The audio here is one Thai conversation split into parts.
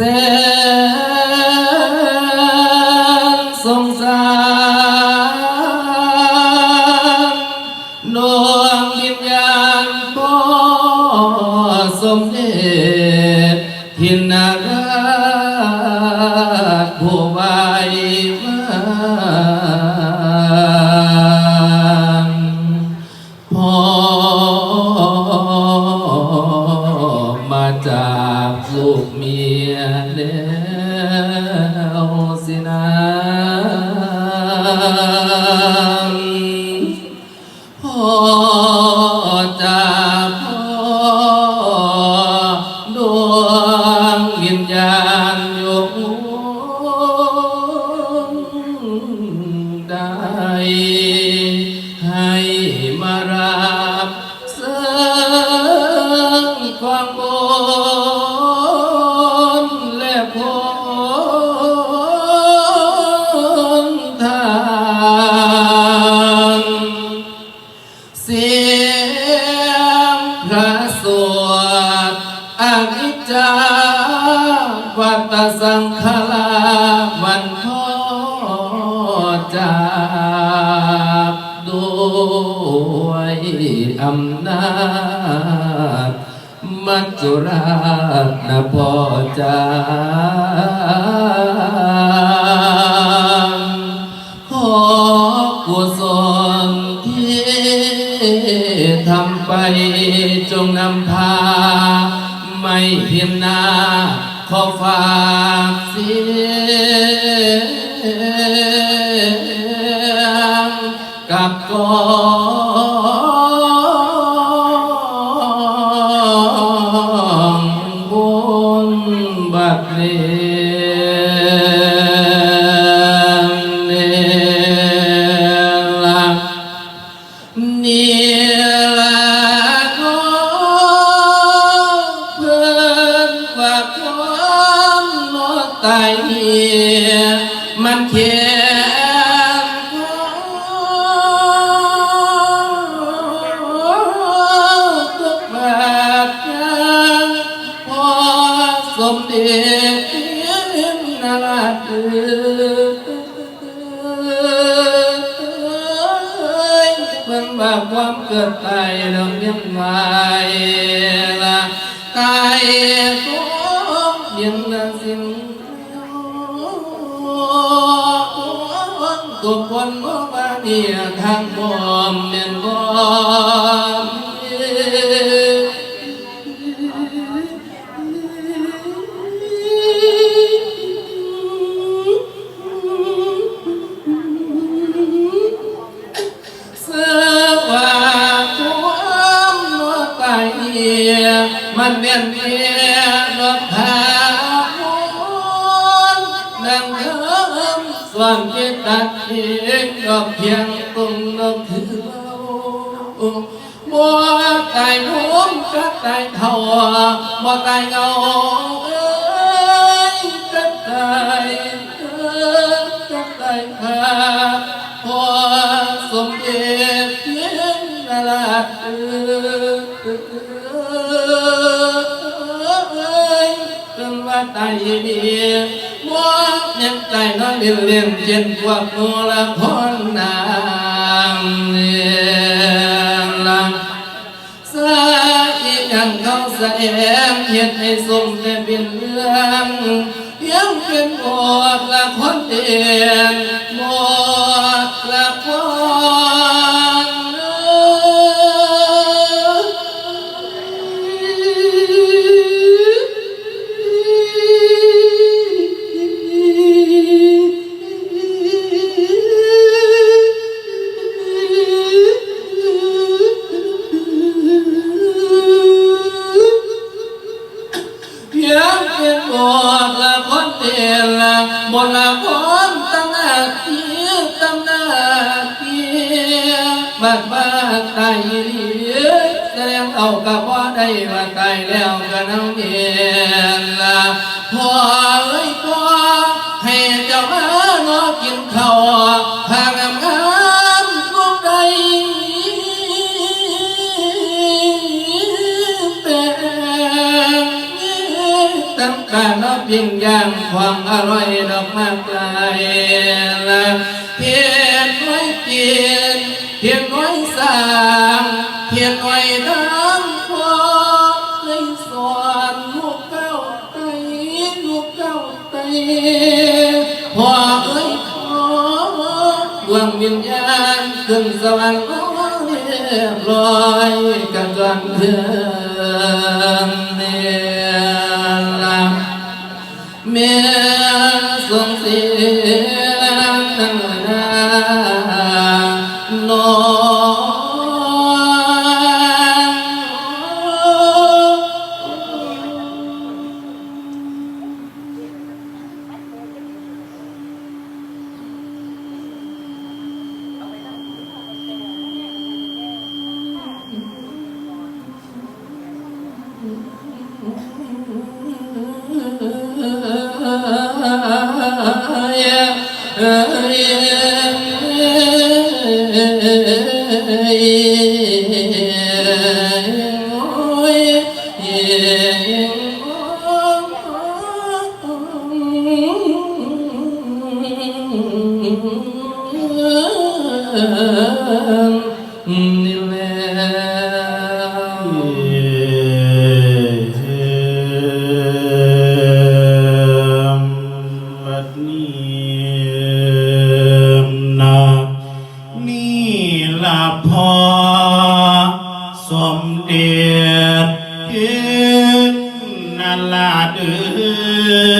น ไปจงนำพา ไม่เพียงหน้าขอฝากเสียงกับกอง ว่าความเกิดตายเราเลี้ยงไว้ละตายกเดียนสิ่งทุกคนบ่ว่าเนี่ยทางบ่แม่นบ่เมส่วนจิตตัดเพียงดอกเพียงตรงดอกถือเราบัวตายหุ้มก็ตายเท่าบ่ตายเงาเอ้ยก็ตายเอ้ยก็ตายพาพอสมเด็จเพียงนาราชเอ้ยจนว่าตายดีมัว ยังใจน้อยเลี้ยงเลี้ยงเจ็นพวกนัวละคนนางเนี่ยลังสาอียังเขาแสดงเห็นให้สมแต่เป็นเรื่องยังเป็นอดละคนเด่นโม ได้ว่าตายแล้วก็น้องเย็นละพอเอ้ยก็ให้เจ้ามาเนากินข้าวพางามงามกุ้งได้ตั้งแต่เนาะปิ้งย่างความอร่อยดอกมากไกลละเพียนไว้กินเพียนไว้สร้างเพียนไว้ได้ ขึ้นสวรรค์ลอยกันจงเพื่อนเนียนเมียินนั่นละเดือ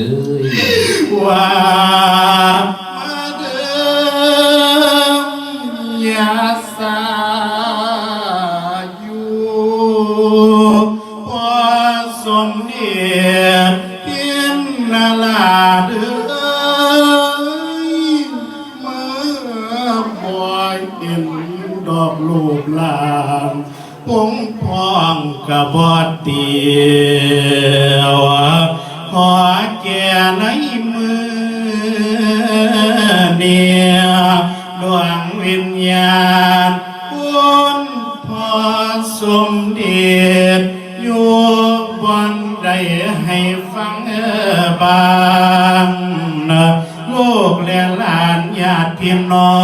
เอ้ยว่ามเดิมยาสาอยู่พอสมเดียเพียนนาลาเดิมเมื่อบอยเห็นดอกลูกลามพงพองกระบอดเตียว ขอแก่ในมือเดียดวงวิญญาณบุญพอสมเด็จอยู่บนได้ให้ฟังบางลูกและหลานญาติพี่น้อ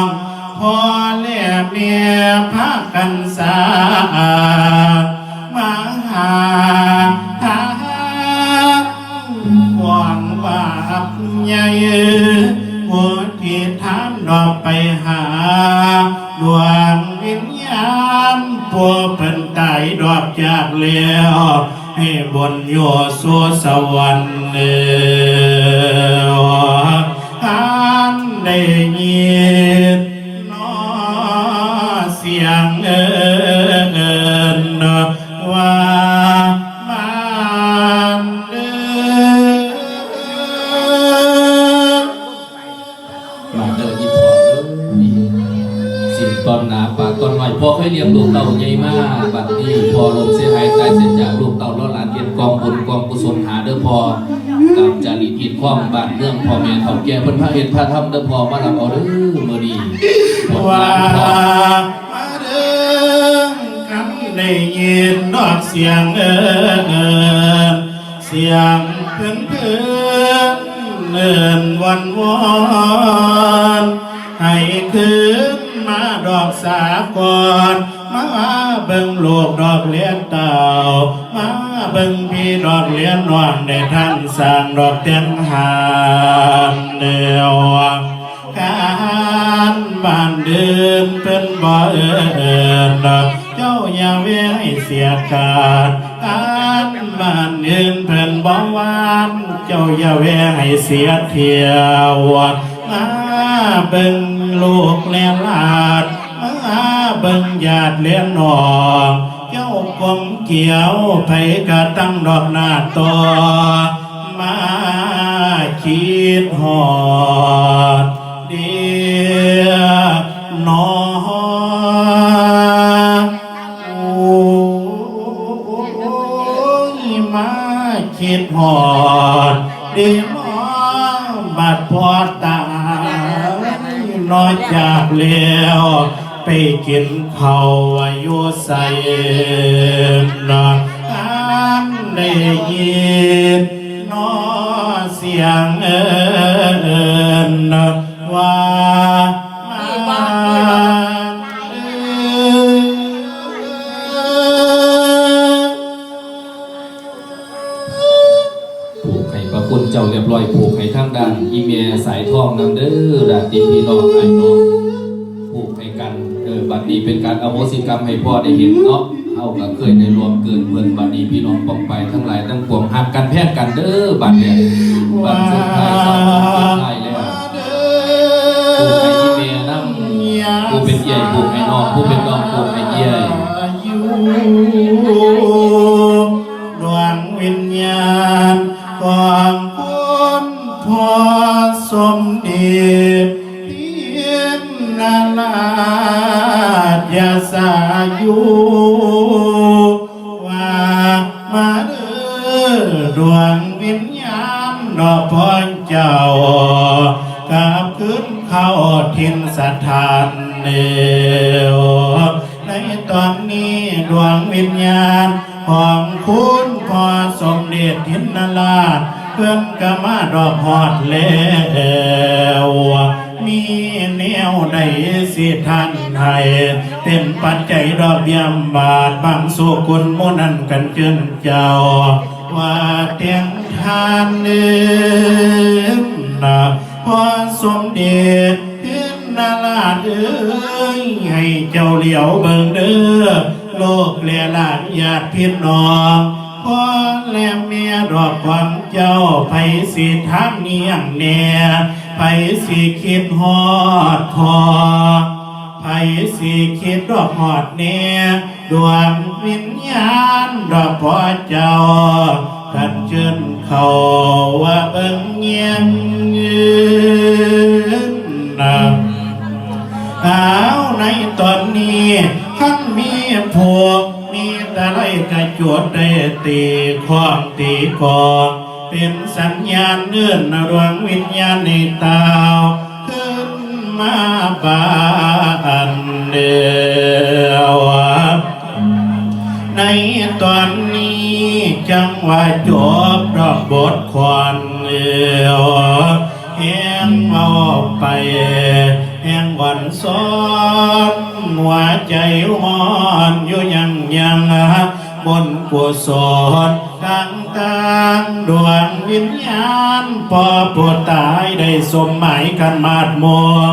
งพ่อและแม่พระ มุทิธรรมนอกไปหาดวงวิญญาณผัวเป็นไตดอกจากเลี้ยวให้บนโยสู่สวรรค์เลย เลี้ยงลูกเต่าใหญ่มากบัดนี้พอลมเสียหายใจเสียจากลูกเต่าล้อหลานเกียนกองบุญกองกุศลหาเด้อพอตามจารีตอิดข้องบ้านเรื่องพ่อแม่เขาแก่พิ่นพระเห็นพระธรรมเด้อพอมาลับเอาเด้อมื้อนี้ว่ามาเดิอกันได้ยินนอกเสียงเงินเสียงเพื่อนเงินวันวอนให้คืน อกสากรมาเบิ่งลูกดอกเลี้ยนเต่า มาเบิ่งพี่ดอกเลี้ยนนอนได้ท่านสร้างดอกเตียงหานเดียวการบ้านเดินเป็นบ่เอินดอกเจ้าอย่าเว้ให้เสียการการบ้านเดินเป็นบ่หวานเจ้าอย่าเว้ให้เสียเที่ยวมาเบิ่งลูกและหลาน บิ่งญาติเลี้ยงน้องเจ้ากงเกี่ยวไผกะตั้งดอกหน้าต่อมาคิดหอดเดียนอโอ้ยมาคิดหอดเดียนอบัดพอตาน้อยจากแล้ว ไปกินข้าวอายุใส่นอนอันได้ยินนอเสียงเอินว่ามาเอ่ยผูกให้พระคุณเจ้าเรียบร้อยผูกให้ทางด้านอีเมียสายทองนำเด้อดาติพี่น้องไอ้น้อง บัดนี้เป็นการอโหสิกรรมให้พ่อได้เห็นเนาะเอาก็เคยได้รวมเกินเพิ่นบัดนี้พี่น้องปองไปทั้งหลายทั้งปวงหักกันแพงกันเด้อบัดเนี่ยบัดสุดท้ายสองสุดท้ายแล้วผูกให้อีเมียนำผู้เป็นใหญ่ผูกให้น้องผู้เป็นน้องผูกให้ใหญ่ยู่ดวงวิญญาณของ อยู่ว่ามาเด้อดวงวิญญาณดอกพรเจ้ากลับขึ้นเข้าทินสถานเดียวในตอนนี้ดวงวิญญาณของคุณพอสมเด็จทินนราชเพื่อนกมาดอกหอดแล้ว มีแนวใดสิท่านให้เป็นปัจจัยดอกเบี้ยมบาทบางสุกุลมุนันกันเจินเจ้า ว่าเตียงทานเนื้อนะพอสมเด็จขึ้นนาลาดเอ้ยให้เจ้าเหลียวเบิ่งเด้อโลกเลียลาดญาติพี่น้องพ่อและแม่ดอกความเจ้าไผสิทางเนียงแน่ ไผสิคิดฮอดพอไผสิคิดดอกหอดเนดวงวิญญาณดอกพอเจ้ากันเชิญเขาว่าเบิ่งเงียงยืนนะเอาในตอนนี้ขั้นมีพวกมีแต่ไรกระจวดได้ตีข้องตีกอง เป็นสัญญาณเนื่อนดวงวิญญาณในตาวขึ้นมาบานเดียวในตอนนี้จังว่าจบดอกบทควันเดียวแห้งเอาไปแห้งวันซ้อนหัวใจมอนอยู่ยังยังบนกุศล กลางกลางดวงวิญญาณพอปวดตายได้สมหมายกันมาดมอง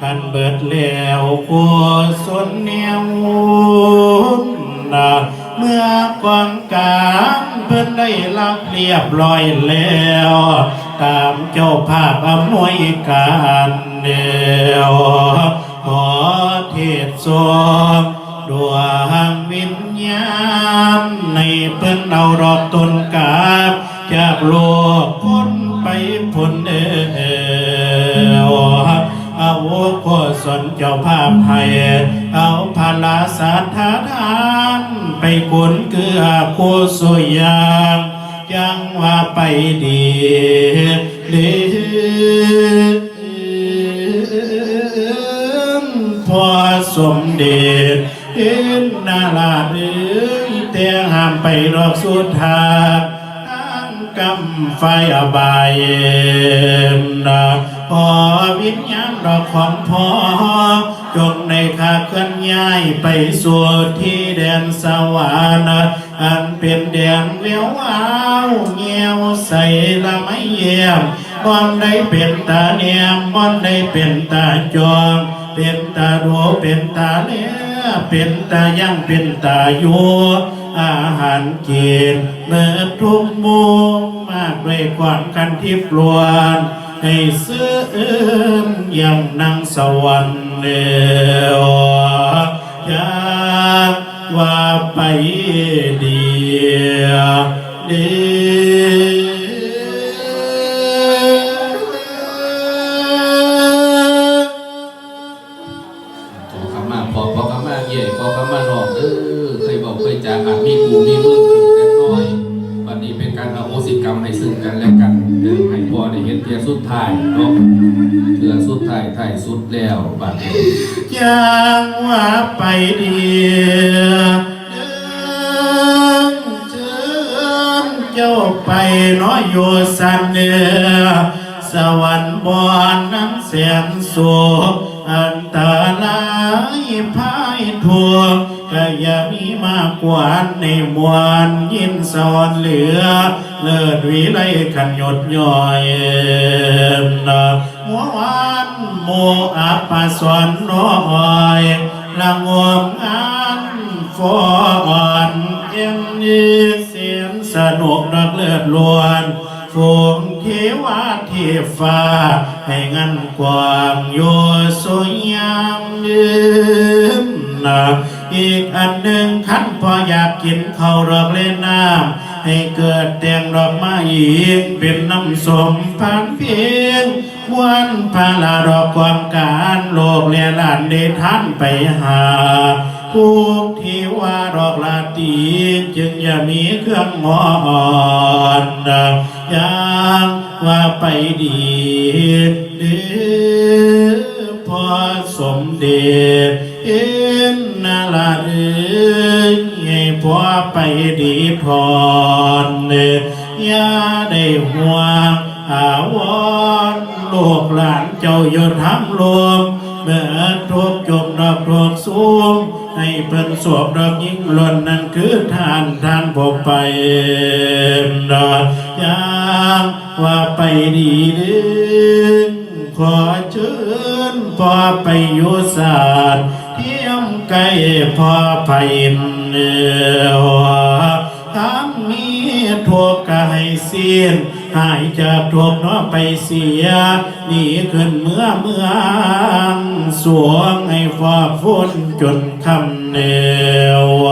ขันเบิดแล้วกุศลเนียวนะเมื่อกองกลางเพิ่นได้รับเรียบร้อยแล้ว ตามเจ้าภาพอำนวยการเดียวขอเทศสวง ดวงวิญญาณในเพิ่นเอารอบตนกาบจากโลกพ้นไปพ้นเอวเอาโคสนเจ้าภาพให้เอาพาลาสัทธาทานไปกุนเกือโคสุยางยังว่าไปดีเดือนพอสมเด็จ เห็นนาลาเดือยแต่ห้ามไปรอกสุดทางทางกำไฟอบายนะพอวิญญาณดอกของพ่อจงในข้าเคลื่อนย้ายไปสู่ที่แดนสวรรค์อันเป็นแดนเวียววาวเงียวใสละไม่เยี่ยมบอนได้เป็นตาเนียมบอนได้เป็นตาจอง เป็นตาดูเป็นตาเลี้ยเป็นตาย่งเป็นตาอยู่อาหารกินเมื่อทุกมุมมากด้วยความกันทิพย์ลวนให้ซื้ออื่นยังนั่งสวรรค์เดียวอยากว่าไปดีดีันหยดย่อยนะหัววันโมอัปปะสวนน้อยละงวมงานฟอนเอ็มนี้เสียงสนุกนักเลือดล้วนฝูงเทวาเทฟ้าให้งันกวางโยสวยามลืมนะอีกอันหนึ่งขันพออยากกินข้าวดอกเล่นน้ำ ให้เกิดแตงดอกไม้อีก เป็นน้ำสมพันเพียงมวนพาลาดอกความการโลกและลานได้ท่านไปหาผู้ที่ว่าดอกลาตีจึงอย่ามีเครื่องหมอนอย่างว่าไปดีเดือพอสมเด็จ อ็นนาลาเอ้ยให้พอไปดีพรเนย่าได้ห่วงอาวรณ์ลูกหลานเจ้าอยู่ทั้งรวมเมื่อทุกจมดอกดอกสูงให้เพิ่นสวมดอกยิ่งล่นนั่นคือทานทานผมไปดอกยามว่าไปดีดึงขอเชิญพอไปอยู่ศาสตร์ เที่ยมไกลพอไปเนือทั้งมีทุกข์กายเสียนหายจากทุกข์นาะไปเสียหนีขึ้นเมื่อเมืองสวงให้ฟอฝนจนคำเนว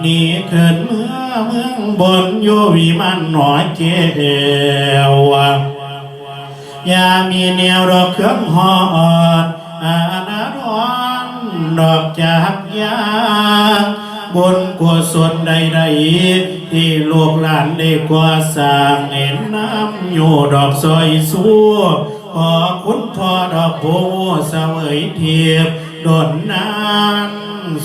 หนีขึ้นเมื่อเมืองบนโยวิมันหนอเกวอย่ามีแนวดอเครื่องหอดอาณาดอ นดอกจากยางบนกุศลใดๆที่ลูกหลานได้กว่าสร้างเห็นน้ำอยู่ดอกซอยสู้ขอคุณพ่อดอกโพเสวยเทียบดดนาน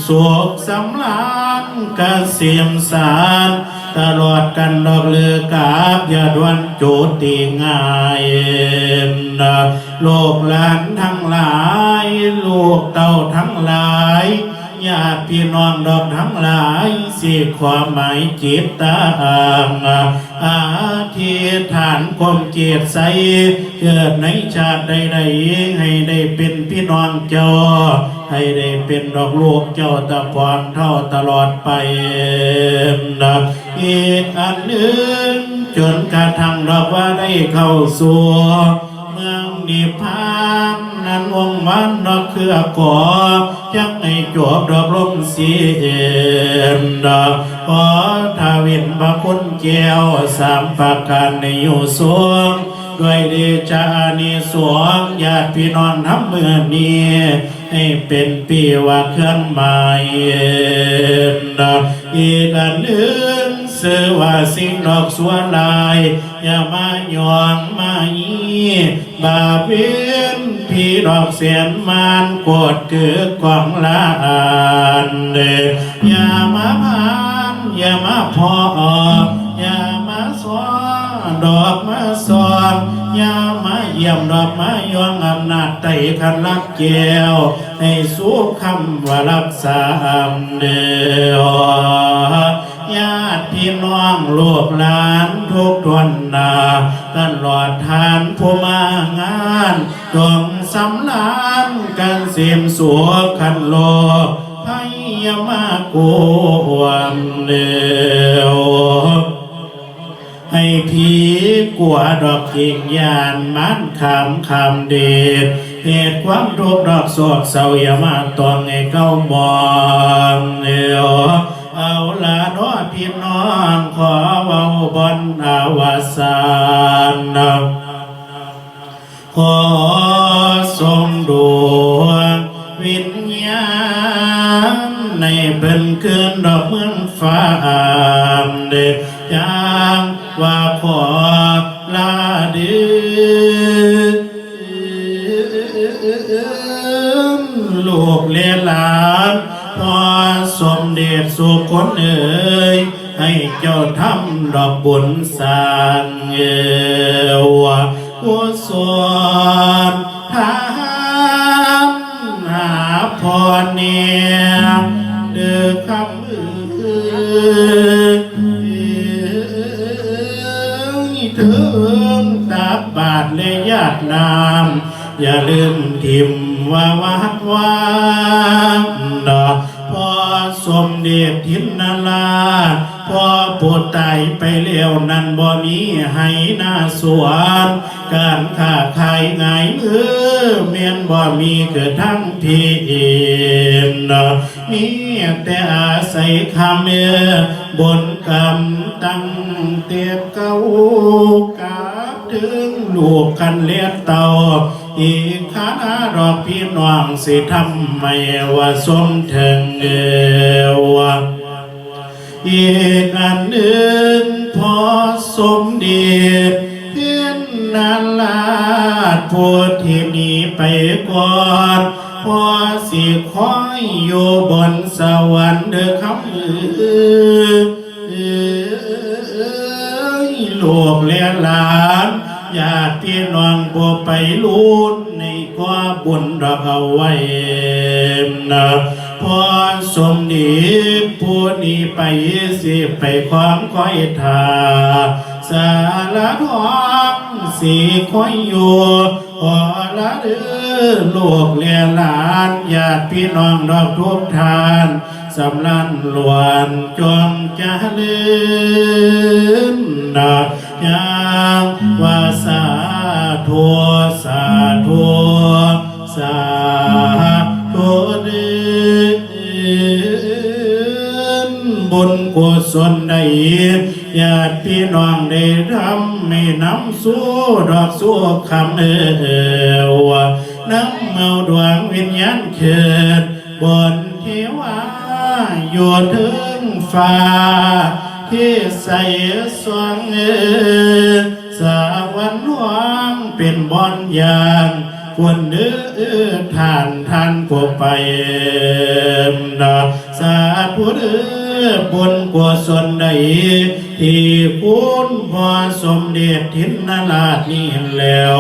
สุขสำลานกเสียมสาร ตลอดกันดอกเลือกาบอย่าดวนโจตีง่ายโลกหลานทั้งหลายลูกเต่าทั้งหลายญาติพี่น้องดอกทั้งหลายสิความหมายจิตตางอาทิฐานความเจตใสเกิดในชาติใดๆให้ได้เป็นพี่น้องเจ้า ให้ได้เป็นดอกลูกเจ้าตะพรเท่าตลอดไปนะ อีกอันหนึ่งจนกระทั่งดอกว่าได้เข้าสู่เมืองนิพพานนั้นวงค์วันดอกเครือก่อจังให้จบดอกลมเสียนดอกขอทาวินพระคุณแก้วสามประการในอยู่สูงด้วยเดชานิสวงญาติพี่น้องทั้งเมืองนี้ให้เป็นปีว่าเครื่องหมายนอีกอันหนึ่ง ซื้อว่าสิ่งดอกสวนลาย อย่ามาหยองมายีบาเวียนพี่ดอกเสียนมานกดคือกองลานเดอย่ามาพานอย่ามาพออย่ามาสวดอกมาสอนอย่ามาเยี่ยมดอกมายองอำนาจไต่คันลักแก้วให้สู้คำว่ารักษาเดียว ญาติพี่น้องลูกหลานทุกทวนนาตลอดทานผู้มางานจงสำลานกันเสียมสัวคันโลกให้ยามากวนเดียวให้ผีกลัวดอกกิ่งยานมันคำคำเดชเหตุความทุกข์ดอกโศกเศร้าอย่ามาตองให้เก้ามองเดียว เอาละน้อพี่น้องขอเว้าบนอาวสานนะขอทรงดวงวิญญาณในเป็นคืนดอกเมืองฟ้าเด็กยางว่าขอลาดือลูกเลียลา สุคนเอ่ยให้เจ้าทำดอกบุญสร้างเอวกุศลทานหาพรเนี่ยเดือคำอื่นถึงตักบาทและญาตินาม อย่าลืมทิมว่าวัดวาง เดทินนาลาพอปวดไตไปเลี้ยวนั้นบ่มีให้หน้าสวนการค้าขายง่ายมือเมียนบ่มีเกิดทั้งพีเอ็นมีแต่อาศัยคำเอบนกรรมตั้งเตียเก้ากาบถึงลูกกันเลียเต่า อีกขานาดอกพี่น้องสิทำไม่ว่าสมถึงเอวอีกอันหนึ่งพอสมเด็จเพียนนาลาดผู้ที่นีไปก่อนพอสิคอยอยู่บนสวรรค์เด้อคำเอ้ยลูกและหลาน ญาติพี่น้องบ่ไปลุ้นในความบุญดอกเอาไว้นะพอสมดีผู้นี้ไปสิไปความคอยทาสารทองสีคอยอยู่ขอละเดือลูกเลียหลานญาติพี่น้องดอกทุกทานสำลันหลวนจงจะลืมดอก ยางว่าสาธุสาธุสาธุเดือนบุญกุศลได้ญาติพี่น้องได้ทำไม่น้ำสู้ดอกสู้คำเอวน้ำเมาดวงวิญญาณเกิดบนเทวาอยู่ถึงฟ้า ที่ใส่สวงเออสาวันหวงเป็นบอนยางควรเดือทานทานพวไปดอกสาธุเดือบนกุศลใดที่คุณพ่อสมเด็จทินนาลาดนี่แล้ว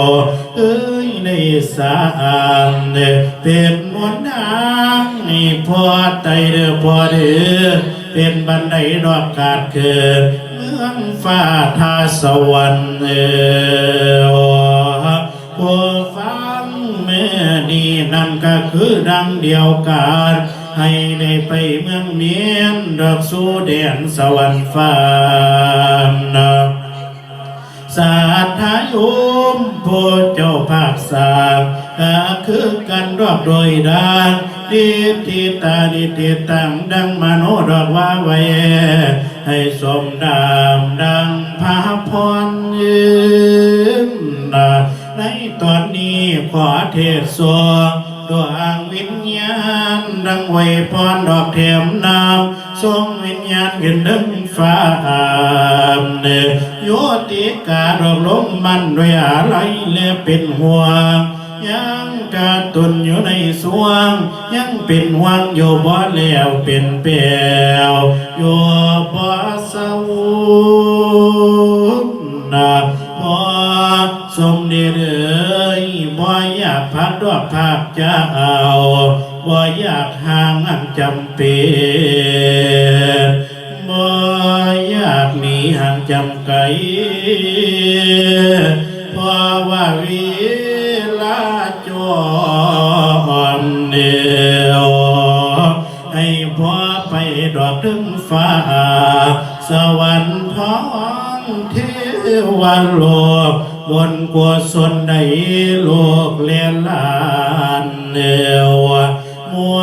เอ้ยในสามเด้อเป็นมนต์นางนี่พอไตเด้อพอเด้อ เป็นบันไดดอกกาดเกิด เมืองฟ้าทาสวรรค์เออผู้ฟังแม่นี่นั่นก็คือดังเดียวกันให้ได้ไปเมืองเมียนดอกสู่แดนสวรรค์ฟ้านะสาธาโยมผู้เจ้าภาคสามก็คือกันรอบโดยดาน ดิติตาดิติตังดังมโนดอกว่าไว้ให้สมดามดังพาพรยืนในตอนนี้ขอเทศสวงดวงวิญญาณดังไว้พรดอกเทียมน้ำทรงวิญญาณขึ้นดึงฟ้าเนื้อโยติกาดอกลมมันด้วยอะไรเลือเป็นห่วง ยังกาตุนอยู่ในสวง ยังเป็นห่วงอยู่บ่แล้วเป็นเปลวอยู่บ่เศร้านะพอสมเด็จเอ้ยบ่อยากพักดอกภาคเจ้าบ่อยากห่างอันจำเป็นบ่อยากหนีห่างจำไกลเพราะว่าเว ดอกถึงฟ้า สวรรค์ท้องเทวันโลกบนกุศลในโลกเลียนลานเนวมว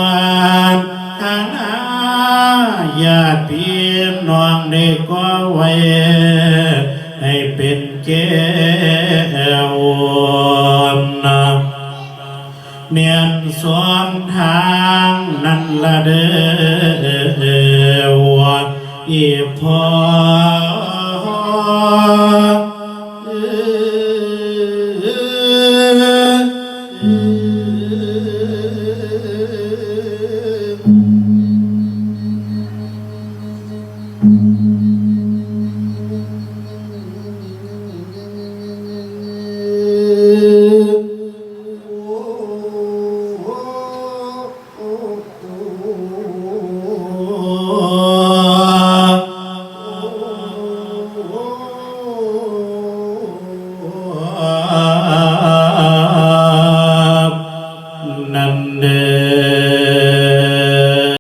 นทานาญาติพี่น้องได้ก็ไว้ เมียนสวนทางนั่นละเด้ออีพอ